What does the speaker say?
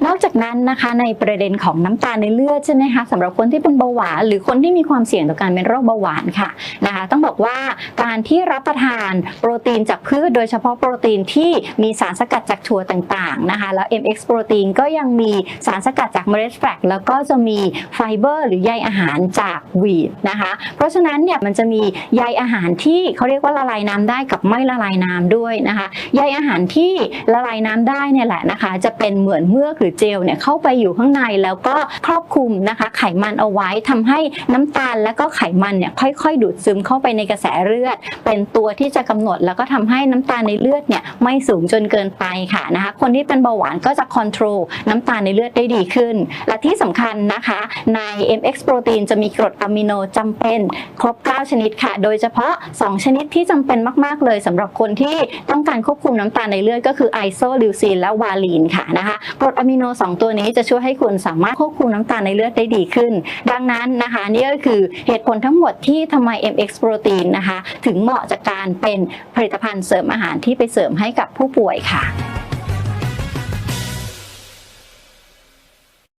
No. อกจากนั้นนะคะในประเด็นของน้ำตาลในเลือดใช่ไหมคะสำหรับคนที่เป็นเบาหวานหรือคนที่มีความเสี่ยงต่อการเป็นโรคเบาหวานค่ะนะคะต้องบอกว่าการที่รับประทานโปรตีนจากพืชโดยเฉพาะโปรตีนที่มีสารสกัดจากถั่วต่างๆนะคะแล้ว MX โปรตีนก็ยังมีสารสกัดจากเมล็ดแฟลกแล้วก็จะมีไฟเบอร์ หรือใยอาหารจากวีดนะคะเพราะฉะนั้นเนี่ยมันจะมีใยอาหารที่เขาเรียกว่าละลายน้ำได้กับไม่ละลายน้ำด้วยนะคะใยอาหารที่ละลายน้ำได้เนี่ยแหละนะคะจะเป็นเหมือนเมือกหรือเจลเนี่ยเข้าไปอยู่ข้างในแล้วก็ครอบคลุมนะคะไขมันเอาไว้ทำให้น้ำตาลและก็ไขมันเนี่ยค่อยๆ ดูดซึมเข้าไปในกระแสเลือด เป็นตัวที่จะกำหนดแล้วก็ทำให้น้ำตาลในเลือดเนี่ยไม่สูงจนเกินไปค่ะนะคะคนที่เป็นเบาหวานก็จะค o n t r o l น้ำตาลในเลือดได้ดีขึ้น และที่สำคัญนะคะ ใน MX โปรตีนจะมีกรดอะมิโนจำเป็นครบ 9 ชนิดค่ะ โดยเฉพาะ 2 ชนิดที่จำเป็นมาก ๆ เลยสำหรับคนที่ต้องการควบคุมน้ำตาลในเลือดก็คือไอโซลิวซีนและวาลีนค่ะนะคะกรดอะมิโน2 ตัวนี้จะช่วยให้คุณสามารถควบคุมน้ำตาลในเลือดได้ดีขึ้น ดังนั้นนะคะนี่ก็คือเหตุผลทั้งหมดที่ทำไม MX โปรตีนนะคะ ถึงเหมาะจากการเป็นผลิตภัณฑ์เสริมอาหารที่ไปเสริมให้กับผู้ป่วยค่ะ